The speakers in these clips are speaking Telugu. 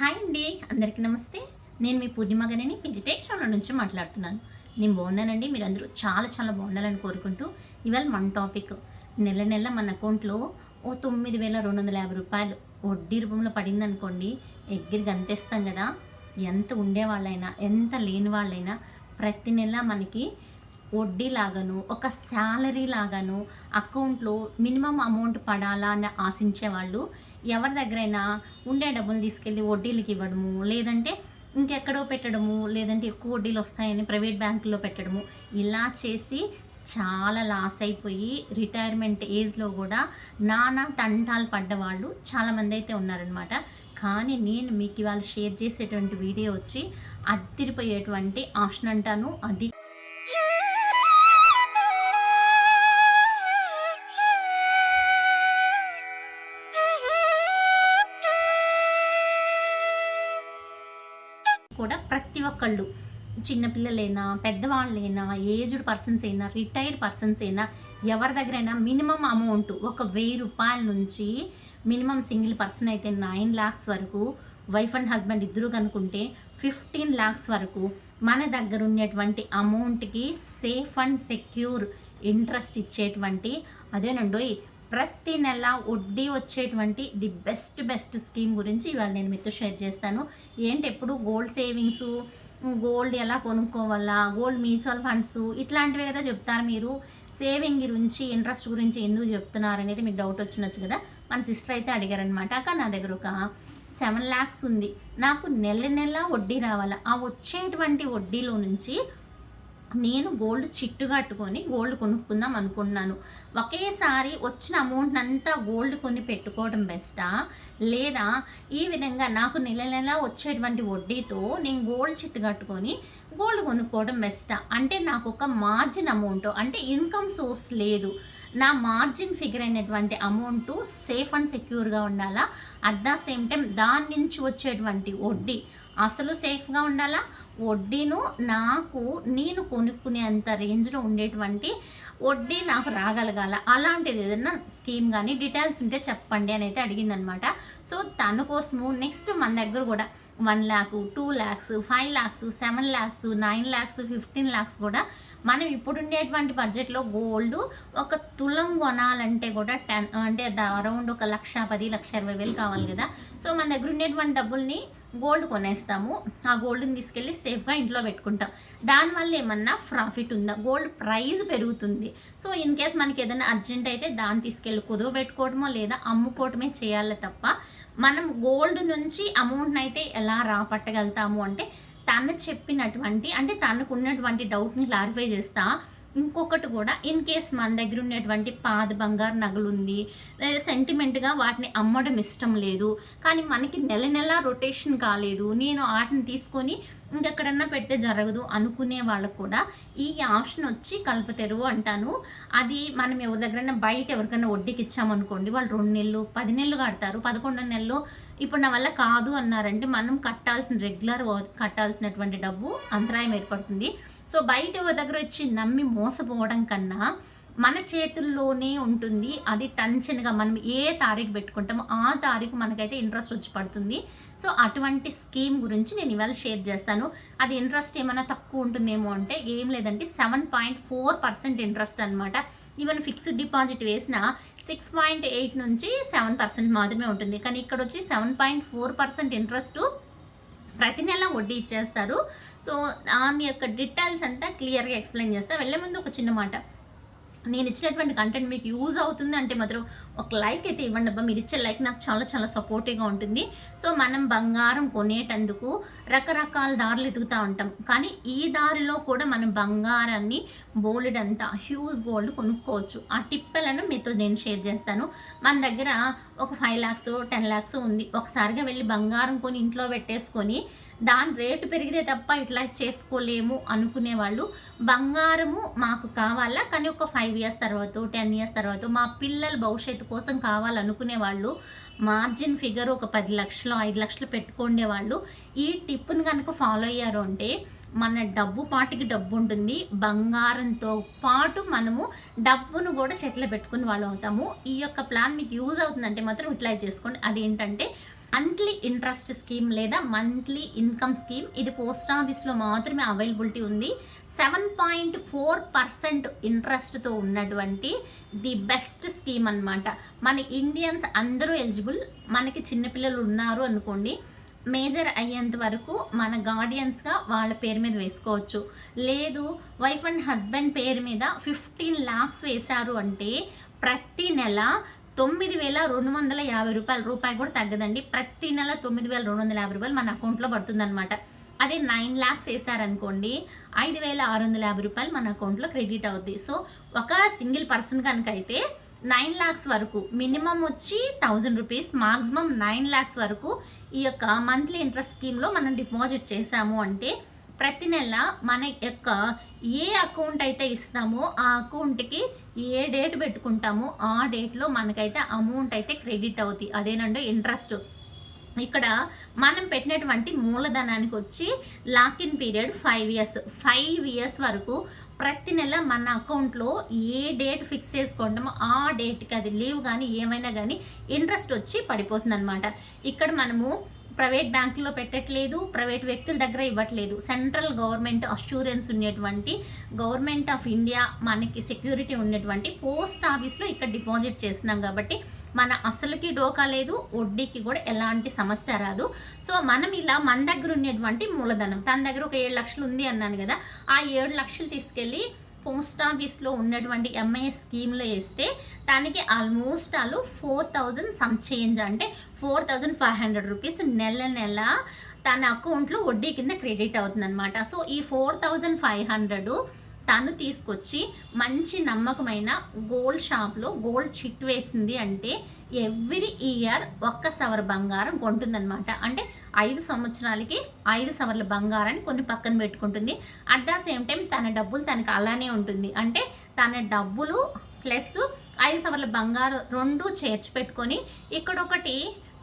హాయ్ అండి. అందరికీ నమస్తే. నేను మీ పూర్ణిమ గనిని పిజిటేశ్వరం నుంచి మాట్లాడుతున్నాను. నేను బాగున్నానండి. మీరు అందరూ చాలా చాలా బాగుండాలని కోరుకుంటూ ఇవాళ మన టాపిక్ నెల నెల మన అకౌంట్లో ఓ తొమ్మిది వేల రెండు వందల యాభై రూపాయలు వడ్డీ రూపంలో పడిందనుకోండి అనుకోండి అంతేస్తాం గంతేస్తాం కదా. ఎంత ఉండేవాళ్ళైనా ఎంత లేని వాళ్ళైనా ప్రతి నెల మనకి వడ్డీ లాగాను ఒక శాలరీ లాగాను అకౌంట్లో మినిమం అమౌంట్ పడాలా అని ఆశించే వాళ్ళు ఎవరి దగ్గరైనా ఉండే డబ్బులు తీసుకెళ్ళి వడ్డీలకి ఇవ్వడము లేదంటే ఇంకెక్కడో పెట్టడము లేదంటే ఎక్కువ వడ్డీలు వస్తాయని ప్రైవేట్ బ్యాంకుల్లో పెట్టడము ఇలా చేసి చాలా లాస్ అయిపోయి రిటైర్మెంట్ ఏజ్లో కూడా నానా తంటాలు పడ్డ వాళ్ళు చాలామంది అయితే ఉన్నారనమాట కానీ నేను మీకు ఇవాళ షేర్ చేసేటువంటి వీడియో వచ్చి అద్దిరిపోయేటువంటి ఆప్షన్ అంటాను. అది కూడా ప్రతి ఒక్కళ్ళు. చిన్నపిల్లలైనా పెద్దవాళ్ళైనా ఏజ్డ్ పర్సన్స్ అయినా రిటైర్డ్ పర్సన్స్ అయినా ఎవరి దగ్గరైనా మినిమం అమౌంట్ ఒక వెయ్యి రూపాయల నుంచి మినిమం సింగిల్ పర్సన్ అయితే నైన్ ల్యాక్స్ వరకు వైఫ్ అండ్ హస్బెండ్ ఇద్దరు కనుకుంటే ఫిఫ్టీన్ ల్యాక్స్ వరకు మన దగ్గర ఉన్నటువంటి అమౌంట్కి సేఫ్ అండ్ సెక్యూర్ ఇంట్రెస్ట్ ఇచ్చేటువంటి అదేనండి ప్రతి నెల వడ్డీ వచ్చేటువంటి ది బెస్ట్ బెస్ట్ స్కీమ్ గురించి ఇవాళ నేను మీతో షేర్ చేస్తాను. ఏంటి ఎప్పుడు గోల్డ్ సేవింగ్స్ గోల్డ్ ఎలా కొనుక్కోవాలా గోల్డ్ మ్యూచువల్ ఫండ్స్ ఇట్లాంటివి కదా చెప్తారు మీరు. సేవింగ్ గురించి ఇంట్రెస్ట్ గురించి ఎందుకు చెప్తున్నారు అనేది మీకు డౌట్ వచ్చినచ్చు కదా. మన సిస్టర్ అయితే అడిగారనమాట అక్క నా దగ్గర ఒక సెవెన్ ల్యాక్స్ ఉంది. నాకు నెల నెల వడ్డీ రావాలా? ఆ వచ్చేటువంటి వడ్డీలో నుంచి నేను గోల్డ్ చిట్టు కట్టుకొని గోల్డ్ కొనుక్కుందాం అనుకున్నాను. ఒకేసారి వచ్చిన అమౌంట్ అంతా గోల్డ్ కొని పెట్టుకోవడం బెస్టా లేదా ఈ విధంగా నాకు నెల నెల వచ్చేటువంటి వడ్డీతో నేను గోల్డ్ చిట్టు కట్టుకొని గోల్డ్ కొనుక్కోవడం బెస్టా అంటే నాకు ఒక మార్జిన్ అమౌంట్ అంటే ఇన్కమ్ సోర్స్ లేదు. నా మార్జిన్ ఫిగర్ అయినటువంటి అమౌంట్ సేఫ్ అండ్ సెక్యూర్గా ఉండాలా? అట్ ద సేమ్ టైం దాని నుంచి వచ్చేటువంటి వడ్డీ అసలు సేఫ్గా ఉండాలా? వడ్డీను నాకు నేను కొనుక్కునే అంత రేంజ్లో ఉండేటువంటి వడ్డీ నాకు రాగలగాల. అలాంటిది ఏదైనా స్కీమ్ కానీ డీటెయిల్స్ ఉంటే చెప్పండి అని అయితే అడిగిందనమాట. సో తన కోసము నెక్స్ట్ మన దగ్గర కూడా one lakh two lakhs five lakhs seven lakhs nine lakhs fifteen lakhs కూడా మనం ఇప్పుడు ఉండేటువంటి బడ్జెట్లో గోల్డ్ ఒక తులం కొనాలంటే కూడా టెన్ అంటే అరౌండ్ ఒక లక్ష పది లక్ష ఇరవై వేలు కావాలి కదా. సో మన దగ్గర ఉండేటువంటి డబ్బుల్ని గోల్డ్ కొనేస్తాము. ఆ గోల్డ్ని తీసుకెళ్ళి సేఫ్గా ఇంట్లో పెట్టుకుంటాం. దానివల్ల ఏమన్నా ప్రాఫిట్ ఉందా? గోల్డ్ ప్రైస్ పెరుగుతుంది. సో ఇన్ కేస్ మనకి ఏదైనా అర్జెంట్ అయితే దాన్ని తీసుకెళ్ళి కుదువ పెట్టుకోవడమో లేదా అమ్ముకోవటమే చేయాలి తప్ప మనం గోల్డ్ నుంచి అమౌంట్ని అయితే ఎలా రాపట్టగలుగుతాము అంటే తను చెప్పినటువంటి అంటే తనకు ఉన్నటువంటి డౌట్ని క్లారిఫై చేస్తా ఇంకొకటి కూడా ఇన్ కేస్ మన దగ్గర ఉన్నటువంటి పాద బంగారు నగలు ఉంది లేదా సెంటిమెంట్గా వాటిని అమ్మడం ఇష్టం లేదు కానీ మనకి నెల నెల రొటేషన్ కాలేదు నేను వాటిని తీసుకొని ఇంకెక్కడన్నా పెడితే జరగదు అనుకునే వాళ్ళకు కూడా ఈ ఆప్షన్ వచ్చి కలుపుతెరువు అంటాను. అది మనం ఎవరి దగ్గరైనా బయట ఎవరికైనా వడ్డీకి ఇచ్చామనుకోండి వాళ్ళు రెండు నెలలు పది నెలలు కడతారు. పదకొండు నెలలు ఇప్పుడు నా వల్ల కాదు అన్నారంటే మనం కట్టాల్సిన రెగ్యులర్ కట్టాల్సినటువంటి డబ్బు అంతరాయం ఏర్పడుతుంది. సో బయట దగ్గర వచ్చి నమ్మి మోసపోవడం కన్నా మన చేతుల్లోనే ఉంటుంది. అది టెన్షన్గా మనం ఏ తారీఖు పెట్టుకుంటామో ఆ తారీఖు మనకైతే ఇంట్రెస్ట్ వచ్చి పడుతుంది. సో అటువంటి స్కీమ్ గురించి నేను ఇవాళ షేర్ చేస్తాను. అది ఇంట్రెస్ట్ ఏమైనా తక్కువ ఉంటుందేమో అంటే ఏం లేదంటే seven point four percent interest అనమాట ఈవెన్ ఫిక్స్డ్ డిపాజిట్ వేసిన సిక్స్ పాయింట్ ఎయిట్ నుంచి సెవెన్ పర్సెంట్ మాత్రమే ఉంటుంది. కానీ ఇక్కడ వచ్చి seven point four percent interest ప్రతి నెల వడ్డీ ఇచ్చేస్తారు. సో దాని యొక్క డీటెయిల్స్ అంతా క్లియర్గా ఎక్స్ప్లెయిన్ చేస్తారు వెళ్ళే ముందు ఒక చిన్న మాట. నేను ఇచ్చినటువంటి కంటెంట్ మీకు యూజ్ అవుతుంది అంటే మాత్రం ఒక లైక్ అయితే ఇవ్వండి అబ్బా. మీరు ఇచ్చే లైక్ నాకు చాలా చాలా సపోర్టివ్గా ఉంటుంది. సో మనం బంగారం కొనేటందుకు రకరకాల దారులు ఎదుగుతూ ఉంటాం. కానీ ఈ దారిలో కూడా మనం బంగారాన్ని బోల్డ్ అంతా హ్యూజ్ గోల్డ్ కొనుక్కోవచ్చు. ఆ టిప్పెలను మీతో నేను షేర్ చేస్తాను. మన దగ్గర ఒక ఫైవ్ ల్యాక్స్ టెన్ ల్యాక్స్ ఉంది. ఒకసారిగా వెళ్ళి బంగారం కొని ఇంట్లో పెట్టేసుకొని దాని రేటు పెరిగితే తప్ప ఇట్లా చేసుకోలేము అనుకునే వాళ్ళు బంగారము మాకు కావాలా? కానీ ఒక ఫైవ్ ఇయర్స్ తర్వాత టెన్ ఇయర్స్ తర్వాత మా పిల్లల భవిష్యత్తు కోసం కావాలనుకునే వాళ్ళు మార్జిన్ ఫిగర్ ఒక పది లక్షలు ఐదు లక్షలు పెట్టుకునే వాళ్ళు ఈ టిప్ను కనుక ఫాలో అయ్యారు అంటే మన డబ్బు పాటికి డబ్బు ఉంటుంది. బంగారంతో పాటు మనము డబ్బును కూడా చేతిలో పెట్టుకుని వాళ్ళు అవుతాము. ఈ యొక్క ప్లాన్ మీకు యూజ్ అవుతుందంటే మాత్రం ఇట్లా చేసుకోండి. అదేంటంటే మంత్లీ ఇంట్రెస్ట్ స్కీమ్ లేదా మంత్లీ ఇన్కమ్ స్కీమ్. ఇది పోస్ట్ ఆఫీస్లో మాత్రమే అవైలబిలిటీ ఉంది. సెవెన్ పాయింట్ ఫోర్ పర్సెంట్ ఇంట్రెస్ట్తో ఉన్నటువంటి ది బెస్ట్ స్కీమ్ అనమాట మన ఇండియన్స్ అందరూ ఎలిజిబుల్. మనకి చిన్నపిల్లలు ఉన్నారు అనుకోండి మేజర్ అయ్యేంత వరకు మన గార్డియన్స్గా వాళ్ళ పేరు మీద వేసుకోవచ్చు. లేదు వైఫ్ అండ్ హస్బెండ్ పేరు మీద ఫిఫ్టీన్ ల్యాక్స్ వేశారు అంటే ప్రతి నెల తొమ్మిది వేల రెండు వందల యాభై రూపాయలు. రూపాయి కూడా తగ్గదండి. ప్రతి నెల తొమ్మిది వేల రెండు వందల యాభై రూపాయలు మన అకౌంట్లో పడుతుందన్నమాట. అదే నైన్ ల్యాక్స్ వేసారనుకోండి ఐదు వేల ఆరు వందల యాభై రూపాయలు మన అకౌంట్లో క్రెడిట్ అవుద్ది. సో ఒక సింగిల్ పర్సన్ కనుక అయితే నైన్ ల్యాక్స్ వరకు మినిమం వచ్చి thousand rupees maximum nine lakhs వరకు ఈ యొక్క మంత్లీ ఇంట్రెస్ట్ స్కీమ్లో మనం డిపాజిట్ చేసాము అంటే ప్రతి నెల మన యొక్క ఏ అకౌంట్ అయితే ఇస్తామో ఆ అకౌంట్కి ఏ డేట్ పెట్టుకుంటామో ఆ డేట్లో మనకైతే అమౌంట్ అయితే క్రెడిట్ అవుతుంది అదేనండి ఇంట్రెస్ట్ ఇక్కడ మనం పెట్టినటువంటి మూలధనానికి వచ్చి lock in period five years five years వరకు ప్రతి నెల మన అకౌంట్లో ఏ డేట్ ఫిక్స్ చేసుకుంటామో ఆ డేట్కి అది లీవ్ కానీ ఏమైనా కానీ ఇంట్రెస్ట్ వచ్చి పడిపోతుంది ఇక్కడ మనము ప్రైవేట్ బ్యాంకులో పెట్టట్లేదు ప్రైవేట్ వ్యక్తుల దగ్గర ఇవ్వట్లేదు. సెంట్రల్ గవర్నమెంట్ అష్యూరెన్స్ ఉన్నటువంటి గవర్నమెంట్ ఆఫ్ ఇండియా మనకి సెక్యూరిటీ ఉన్నటువంటి పోస్ట్ ఆఫీస్లో ఇక్కడ డిపాజిట్ చేసినాం కాబట్టి మన అసలుకి డోకా లేదు వడ్డీకి కూడా ఎలాంటి సమస్య రాదు. సో మనం ఇలా మన దగ్గర ఉన్నటువంటి మూలధనం తన దగ్గర ఒక ఏడు లక్షలు ఉంది అన్నాను కదా ఆ ఏడు లక్షలు తీసుకెళ్ళి పోస్ట్ ఆఫీస్లో ఉన్నటువంటి ఎంఐఎస్ స్కీమ్లో వేస్తే దానికి ఆల్మోస్ట్ వాళ్ళు ఫోర్ థౌజండ్ సమ్ చేంజ్ అంటే four thousand five hundred rupees నెల నెల తన అకౌంట్లో వడ్డీ కింద క్రెడిట్ అవుతుందన్నమాట. సో ఈ ఫోర్ థౌజండ్ ఫైవ్ హండ్రెడ్ తను తీసుకొచ్చి మంచి నమ్మకమైన గోల్డ్ షాప్లో గోల్డ్ చిట్ వేసింది అంటే ఎవ్రీ ఇయర్ ఒక్క సవర్ బంగారం కొంటుందన్నమాట. అంటే ఐదు సంవత్సరాలకి ఐదు సవర్ల బంగారాన్ని కొన్ని పక్కన పెట్టుకుంటుంది. అట్ ద సేమ్ టైం తన డబ్బులు తనకి అలానే ఉంటుంది. అంటే తన డబ్బులు ప్లస్ ఐదు సవర్ల బంగారం రెండు చేర్చి పెట్టుకొని ఇక్కడ ఒకటి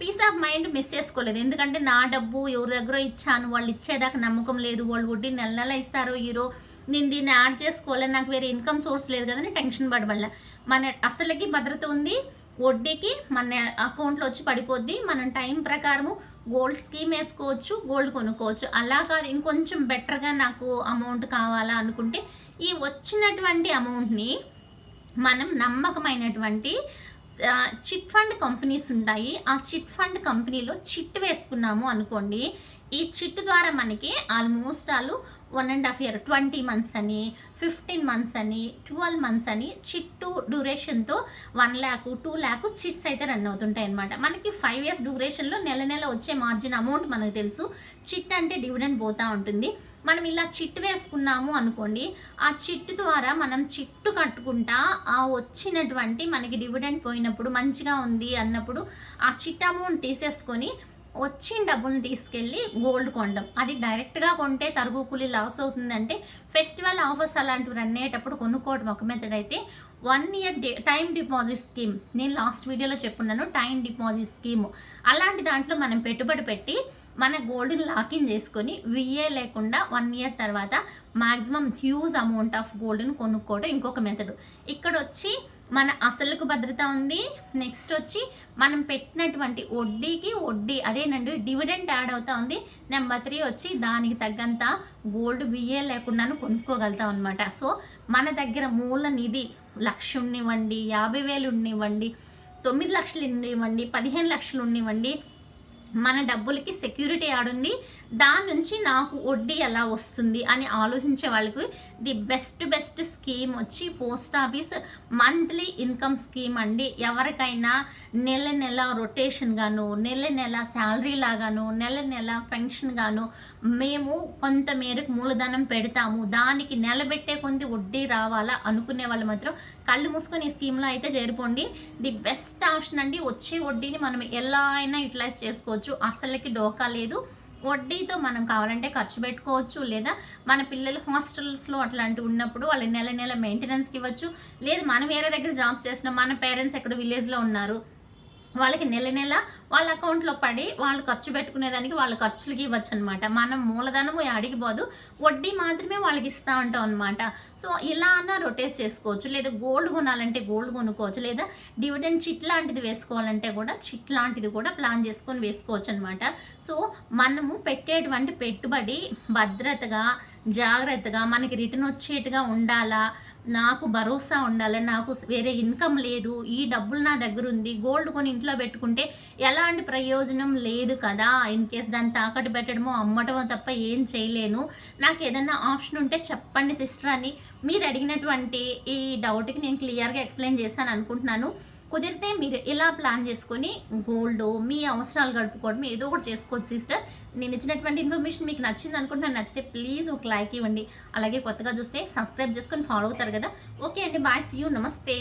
పీస్ ఆఫ్ మైండ్ మిస్ చేసుకోలేదు. ఎందుకంటే నా డబ్బు ఎవరి దగ్గర ఇచ్చాను. వాళ్ళు ఇచ్చేదాకా నమ్మకం లేదు. వాళ్ళు వడ్డీ నెల నెల ఇస్తారో ఈరోజు నేను దీన్ని యాడ్ చేసుకోవాలి నాకు వేరే ఇన్కమ్ సోర్స్ లేదు కదా టెన్షన్ పడబడలే మన అసలుకి భద్రత ఉంది వడ్డీకి మన అకౌంట్లో వచ్చి పడిపోద్ది మనం టైం ప్రకారము గోల్డ్ స్కీమ్ వేసుకోవచ్చు గోల్డ్ కొనుక్కోవచ్చు. అలా కాదు ఇంకొంచెం బెటర్గా నాకు అమౌంట్ కావాలా అనుకుంటే ఈ వచ్చినటువంటి అమౌంట్ని మనం నమ్మకమైనటువంటి చిట్ ఫండ్ కంపెనీస్ ఉంటాయి. ఆ చిట్ ఫండ్ కంపెనీలో చిట్ వేసుకున్నాము అనుకోండి ఈ చిట్ ద్వారా మనకి ఆల్మోస్ట్ వాళ్ళు one and half year twenty months అని ఫిఫ్టీన్ మంత్స్ అని ట్వెల్వ్ మంత్స్ అని chit డ్యూరేషన్తో one lakh two lakh chits అయితే రన్ అవుతుంటాయి అనమాట మనకి ఫైవ్ ఇయర్స్ డ్యూరేషన్లో నెల నెల వచ్చే మార్జిన్ అమౌంట్ మనకు తెలుసు. చిట్ అంటే డివిడెండ్ పోతూ ఉంటుంది. మనం ఇలా చిట్టు వేసుకున్నాము అనుకోండి ఆ చిట్టు ద్వారా మనం చిట్టు కట్టుకుంటా ఆ వచ్చినటువంటి మనకి డివిడెండ్ పోయినప్పుడు మంచిగా ఉంది అన్నప్పుడు ఆ చిట్ అమౌంట్ తీసేసుకొని వచ్చిన డబ్బులు తీసుకెళ్ళి గోల్డ్ కొనడం. అది డైరెక్ట్గా కొంటే తరుగు కూలి లాస్ అవుతుందంటే ఫెస్టివల్ ఆఫర్స్ అలాంటివి రన్ అయ్యేటప్పుడు కొనుక్కోవడం ఒక మెథడ్ అయితే one year day time deposit scheme. నేను లాస్ట్ వీడియోలో చెప్పున్నాను టైం డిపాజిట్ స్కీమ్. అలాంటి దాంట్లో మనం పెట్టుబడి పెట్టి మన గోల్డ్ని లాకిన్ చేసుకొని విఏ లేకుండా వన్ ఇయర్ తర్వాత మ్యాక్సిమం హ్యూజ్ అమౌంట్ ఆఫ్ గోల్డ్ని కొనుక్కోవడం ఇంకొక మెథడ్. ఇక్కడ వచ్చి మన అసలుకు భద్రత ఉంది. నెక్స్ట్ వచ్చి మనం పెట్టినటువంటి వడ్డీకి వడ్డీ అదేనండి డివిడెంట్ యాడ్ అవుతా ఉంది. నెంబర్ త్రీ వచ్చి దానికి తగ్గంత గోల్డ్ విఏ లేకుండాను కొనుక్కోగలుగుతాం అనమాట సో మన దగ్గర మూల నిధి లక్ష ఉండివ్వండి యాభై వేలు ఉండివ్వండి తొమ్మిది లక్షలు ఉండివ్వండి పదిహేను లక్షలు ఉండివ్వండి మన డబ్బులకి సెక్యూరిటీ ఆడుంది దాని నుంచి నాకు వడ్డీ ఎలా వస్తుంది అని ఆలోచించే వాళ్ళకి ది బెస్ట్ బెస్ట్ స్కీమ్ వచ్చి post office monthly income scheme అండి. ఎవరికైనా నెల నెల రొటేషన్ గాను నెల నెల శాలరీ లాగాను నెల నెల పెన్షన్ గాను మేము కొంత మేరకు మూలధనం పెడతాము. దానికి నిలబెట్టే కొద్ది వడ్డీ రావాలా అనుకునే వాళ్ళు మాత్రం కళ్ళు మూసుకొని ఈ స్కీమ్లో అయితే చేరుకోండి ది బెస్ట్ ఆప్షన్ అండి. వచ్చే వడ్డీని మనం ఎలా అయినా యూటిలైజ్ చేసుకోవచ్చు. అసలుకి డోకా లేదు. వడ్డీతో మనం కావాలంటే ఖర్చు పెట్టుకోవచ్చు లేదా మన పిల్లలు హాస్టల్స్లో అట్లాంటివి ఉన్నప్పుడు వాళ్ళ నెల నెల మెయింటెనెన్స్కి ఇవ్వచ్చు. లేదు మనం వేరే దగ్గర జాబ్స్ చేస్తున్నాం మన పేరెంట్స్ ఎక్కడ విలేజ్లో ఉన్నారు. వాళ్ళకి నెల నెల వాళ్ళ అకౌంట్లో పడి వాళ్ళు ఖర్చు పెట్టుకునేదానికి వాళ్ళ ఖర్చులకి ఇవ్వచ్చు అనమాట మనం మూలధనము అడిగి పోదు వడ్డీ మాత్రమే వాళ్ళకి ఇస్తూ ఉంటాం అనమాట సో ఇలా అన్న రొటేట్ చేసుకోవచ్చు. లేదా గోల్డ్ కొనాలంటే గోల్డ్ కొనుక్కోవచ్చు. లేదా డివిడెండ్ చిట్ లాంటిది వేసుకోవాలంటే కూడా చిట్ లాంటిది కూడా ప్లాన్ చేసుకొని వేసుకోవచ్చు అనమాట సో మనము పెట్టేటువంటి పెట్టుబడి భద్రతగా జాగ్రత్తగా మనకి రిటర్న్ వచ్చేట్టుగా ఉండాలా? నాకు భరోసా ఉండాలి నాకు వేరే ఇన్కమ్ లేదు ఈ డబ్బులు నా దగ్గర ఉంది గోల్డ్ కొని ఇంట్లో పెట్టుకుంటే ఎలాంటి ప్రయోజనం లేదు కదా? ఇన్ కేస్ దాన్ని తాకట్టు పెట్టడమో అమ్మటమో తప్ప ఏం చేయలేను. నాకు ఏదైనా ఆప్షన్ ఉంటే చెప్పండి సిస్టర్ అని. మీరు అడిగినటువంటి ఈ డౌట్కి నేను క్లియర్గా ఎక్స్ప్లెయిన్ చేశాను అనుకుంటున్నాను. కుదిరితే మీరు ఇలా ప్లాన్ చేసుకొని గోల్డ్ మీ అవసరాలు గడుపుకోవడం ఏదో ఒకటి చేసుకోవచ్చు సిస్టర్ నేను ఇచ్చినటువంటి ఇన్ఫర్మేషన్ మీకు నచ్చింది అనుకుంటున్నాను నచ్చితే ప్లీజ్ ఒక లైక్ ఇవ్వండి. అలాగే కొత్తగా చూస్తే సబ్స్క్రైబ్ చేసుకొని ఫాలో అవుతారు కదా. ఓకే అండి బాయ్ సీ యూ నమస్తే.